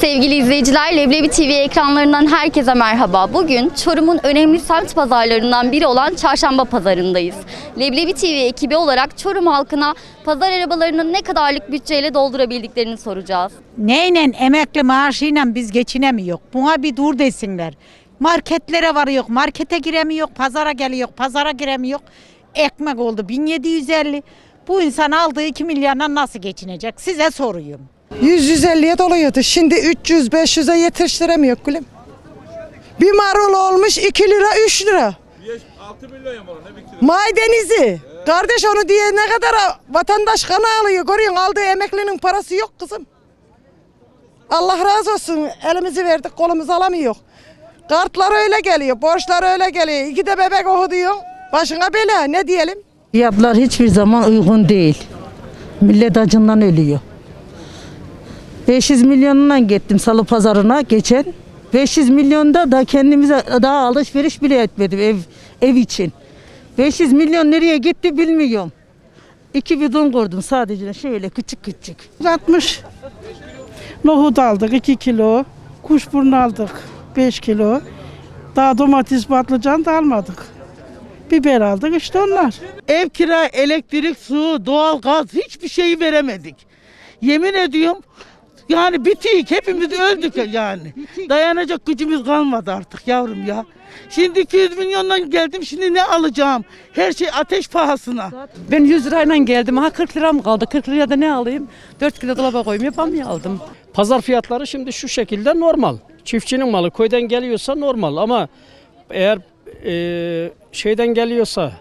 Sevgili izleyiciler, Leblebi TV ekranlarından herkese merhaba. Bugün Çorum'un önemli semt pazarlarından biri olan Çarşamba Pazarı'ndayız. Leblebi TV ekibi olarak Çorum halkına pazar arabalarını ne kadarlık bütçeyle doldurabildiklerini soracağız. Neyle emekli maaşıyla biz geçinemiyor. Buna bir dur desinler. Marketlere varıyor, markete giremiyor, pazara geliyor, pazara giremiyor. Ekmek oldu 1750. Bu insan aldığı 2 milyarla nasıl geçinecek? Size soruyorum. 100-150'ye doluyordu. Şimdi 300-500'e yetiştiremiyor gülüm. Bir marul olmuş 2 lira 3 lira. 6 milyon bana ne bitti? Maydenizi. Kardeş onu diye ne kadar vatandaş kana alıyor. Görüyorsun aldığı emeklinin parası yok kızım. Allah razı olsun. Elimizi verdik kolumuzu alamıyor. Kartlar öyle geliyor. Borçlar öyle geliyor. İki de bebek ohu diyor. Başına bela ne diyelim. Fiyatlar hiçbir zaman uygun değil. Millet acından ölüyor. 500 milyonundan gittim salı pazarına geçen. 500 milyonda da kendimize daha alışveriş bile etmedim ev ev için. 500 milyon nereye gitti bilmiyorum. İki bidon kurdum sadece şöyle küçük küçük. 60. Nohut aldık 2 kilo. Kuşburnu aldık 5 kilo. Daha domates patlıcan da almadık. Biber aldık işte onlar. Ev kira, elektrik, su, doğal gaz hiçbir şeyi veremedik. Yemin ediyorum yani bitik hepimiz öldük yani. Dayanacak gücümüz kalmadı artık yavrum ya. Şimdi 200 milyondan geldim şimdi ne alacağım? Her şey ateş pahasına. Ben 100 lirayla geldim. Ha 40 liram kaldı. 40 liraya da ne alayım? 4 kilo dolaba koyayım yapamıyor aldım. Pazar fiyatları şimdi şu şekilde normal. Çiftçinin malı köyden geliyorsa normal ama eğer e, şeyden geliyorsa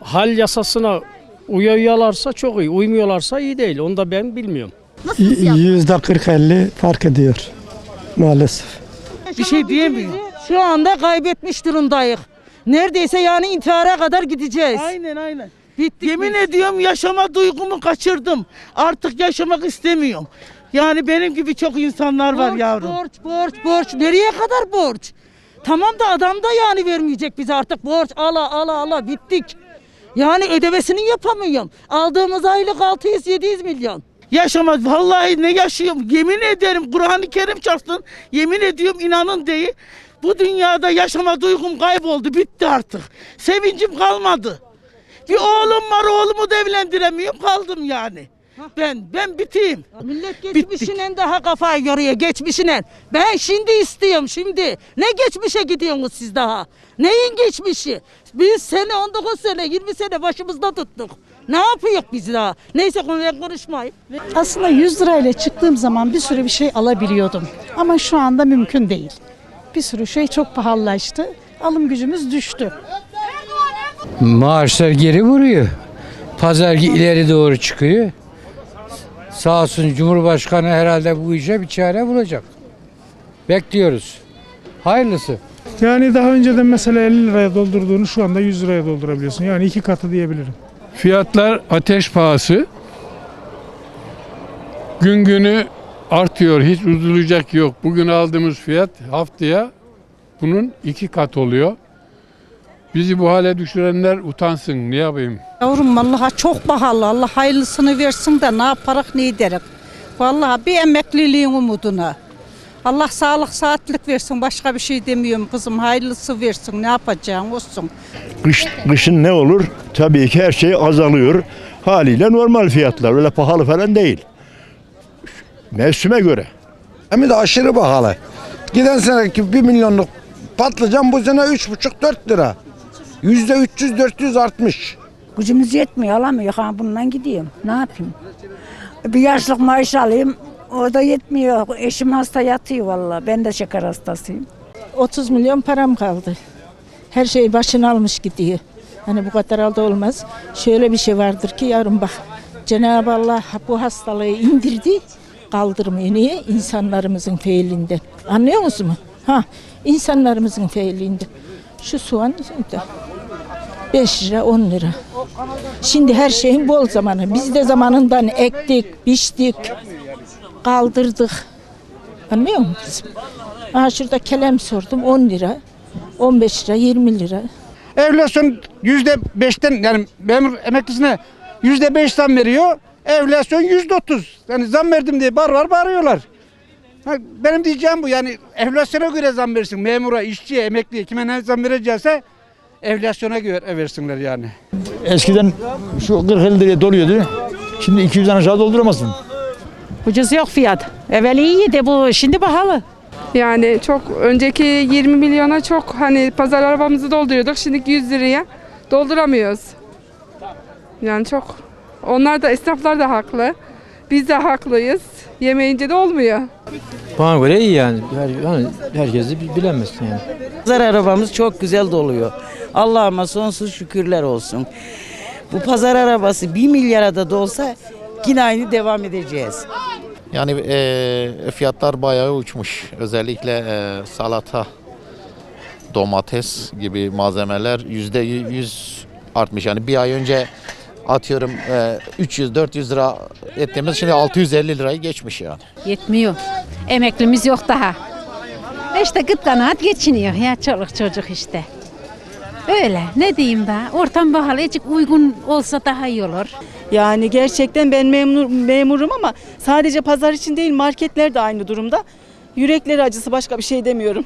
hal yasasına uyuyorlarsa çok iyi, uymuyorlarsa iyi değil. Onu da ben bilmiyorum. Nasıl? Yüzde 40-50 fark ediyor maalesef. Bir şey diyemiyor. Şu anda kaybetmiş durumdayız. Neredeyse yani intihara kadar gideceğiz. Aynen aynen. Yemin ediyorum yaşama duygumu kaçırdım. Artık yaşamak istemiyorum. Yani benim gibi çok insanlar var yavrum. Borç, borç, borç. Nereye kadar borç? Tamam da adam da yani vermeyecek bize artık borç. Ala ala ala bittik. Yani ödemesini yapamıyorum. Aldığımız aylık 600-700 milyon. Yaşamaz vallahi ne yaşıyorum yemin ederim Kur'an-ı Kerim çarpsın yemin ediyorum inanın değil bu dünyada yaşama duygum kayboldu bitti artık sevincim kalmadı bir oğlum var oğlumu da evlendiremiyorum kaldım yani ben ben biteyim Millet geçmişinen daha kafayı yoruyor geçmişinen. Ben şimdi istiyorum şimdi. Ne geçmişe gidiyorsunuz siz daha? Neyin geçmişi? Biz sene 19 sene 20 sene başımızda tuttuk. Ne yapıyor biz daha? Neyse konuya konuşmayayım. Aslında 100 lirayla çıktığım zaman bir sürü bir şey alabiliyordum. Ama şu anda mümkün değil. Bir sürü şey çok pahalılaştı. Alım gücümüz düştü. Maaşlar geri vuruyor. Pazar ileri doğru çıkıyor. Sağ olsun Cumhurbaşkanı herhalde bu işe bir çare bulacak. Bekliyoruz. Hayırlısı. Yani daha önceden mesela 50 liraya doldurduğunu şu anda 100 liraya doldurabiliyorsun. Yani iki katı diyebilirim. Fiyatlar ateş pahası. Gün günü artıyor. Hiç uzulacak yok. Bugün aldığımız fiyat haftaya bunun iki kat oluyor. Bizi bu hale düşürenler utansın. Ne yapayım? Yavrum vallahi çok pahalı. Allah hayırlısını versin de ne yaparak ne ederek. Vallahi bir emekliliğin umuduna. Allah sağlık saatlik versin. Başka bir şey demiyorum kızım. Hayırlısı versin. Ne yapacağın olsun. Kış, kışın ne olur? Tabii ki her şey azalıyor. Haliyle normal fiyatlar. Öyle pahalı falan değil. Mevsime göre. Hem de aşırı pahalı. Giden seneki 1 milyonluk patlıcan bu sene 3,5-4 lira. Yüzde 300-400 artmış. Gücümüz yetmiyor alamıyor. Ha bundan gidiyorum. Ne yapayım? Bir yaşlık maaş alayım. O da yetmiyor. Eşim hasta yatıyor vallahi. Ben de şeker hastasıyım. 30 milyon param kaldı. Her şey başını almış gidiyor. Hani bu kadar aldı olmaz. Şöyle bir şey vardır ki yavrum bak. Cenab-ı Allah bu hastalığı indirdi. Kaldırmıyor. Niye? İnsanlarımızın feilinden. Anlıyor musun? Ha, insanlarımızın feilinden. Şu soğan da 5 lira 10 lira. Şimdi her şeyin bol zamanı. Biz de zamanından ektik, biçtik, kaldırdık. Anlıyor musun? Aha şurada kelem sordum 10 lira, 15 lira, 20 lira. Enflasyon yüzde beşten yani memur emeklisine yüzde beş zam veriyor. Enflasyon yüzde otuz. Yani zam verdim diye bar var bağırıyorlar. Benim diyeceğim bu yani enflasyona göre zam versin. Memura, işçiye, emekliye kime ne zam verecekse enflasyona göre versinler yani. Eskiden şu 40 liraya doluyordu. Şimdi 200'den aşağı dolduramazsın. Ucuz yok fiyat. Evvel iyiydi bu şimdi pahalı. Yani çok önceki 20 milyona çok hani pazar arabamızı dolduruyorduk. Şimdi 100 liraya dolduramıyoruz. Yani çok onlar da esnaflar da haklı. Biz de haklıyız. Yemeyince de olmuyor. Bana göre iyi yani. Her, yani herkesi bilemezsin yani. Pazar arabamız çok güzel doluyor. Allah'ıma sonsuz şükürler olsun. Bu pazar arabası 1 milyara da dolsa yine aynı devam edeceğiz. Yani e, fiyatlar bayağı uçmuş. Özellikle e, salata, domates gibi malzemeler yüzde yüz artmış. Yani bir ay önce atıyorum e, 300-400 lira ettiğimiz şimdi 650 lirayı geçmiş yani. Yetmiyor. Emeklimiz yok daha. İşte gıt kanaat geçiniyor ya çoluk çocuk işte. Öyle ne diyeyim daha ortam pahalı azıcık uygun olsa daha iyi olur. Yani gerçekten ben memnun, memurum ama sadece pazar için değil marketler de aynı durumda. Yürekleri acısı başka bir şey demiyorum.